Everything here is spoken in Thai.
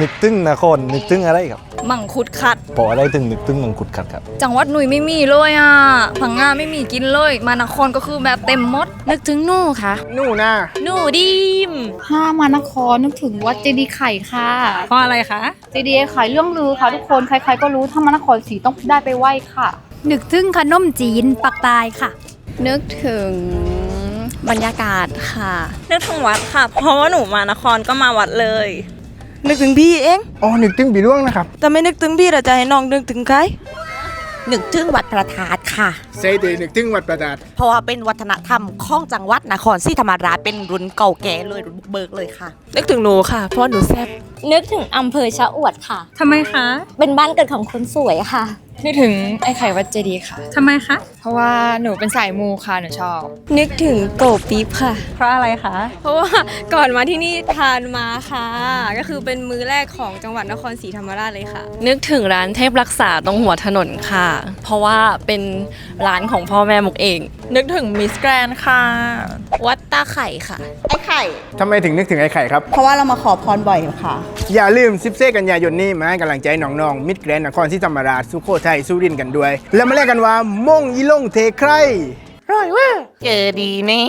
นึกถึงนครนึกถึงอะไรครับมังคุดคัดพออะไรถึงนึกถึงมังคุดขัดครับ จังหวัดหนุ่ยไม่มีเลยอะพังงาไม่มีกินเลย มานครก็คือแบบเต็มหมด นึกถึงหนู่ค่ะ หนู่นาหนูดีมถ้ามานครนึกถึงวัดเจดีย์ไข่ค่ะเพราะอะไรคะเจดีย์ไข่เรื่องลือค่ะทุกคนใครๆก็รู้ถ้ามานครศรีต้องได้ไปไหว้ค่ะ นึกถึงขนมจีนปักตายค่ะ นึกถึงบรรยากาศค่ะ นึกถึงวัดค่ะ เพราะว่าหนูมานครก็มาวัดเลย นึกถึงพี่เอง อ๋อนึกถึงปีร่วงนะครับ แต่ไม่นึกถึงพี่เราจะให้น้องนึกถึงใครนึกถึงวัดพระธาตุค่ะ เซเดนึกถึงวัดประดาดเพราะว่าเป็นวัฒนธรรมของจังหวัดนครศรีธรรมราชเป็นรุ่นเก่าแก่เลยรุ่นบุกเบิกเลยค่ะ นึกถึงหนูค่ะ เพราะหนูแซ่บนึกถึงอำเภอชะอวดค่ะ ทำไมคะ เป็นบ้านเกิดของคนสวยค่ะ นึกถึงไอ้ไข่วัดเจดีย์ค่ะ ทำไมคะ เพราะว่าหนูเป็นสายมูค่ะหนูชอบ นึกถึงโกปี๊บค่ะ เพราะอะไรคะ เพราะว่าก่อนมาที่นี่ทานมาค่ะ ก็คือเป็นมื้อแรกของจังหวัดนครศรีธรรมราชเลยค่ะ นึกถึงร้านเทพรักษาตรงหัวถนนค่ะ เพราะว่าเป็นร้านของพ่อแม่มุกเอง นึกถึงมิสแกรนค่ะ วัดตาไข่ค่ะ ไอ้ไข่ ทำไมถึงนึกถึงไอ้ไข่ครับ เพราะว่าเรามาขอพรบ่อยค่ะ อย่าลืมซิบเซกันยายนนี้มาให้กำลังใจน้องๆมิดแกรนด์นครศรีธรรมราชสุโขทัยสุรินทร์กันด้วย แล้วมาเลกกันว่าม่งอีลงเทใครรู้ด้วยเจอดีแน่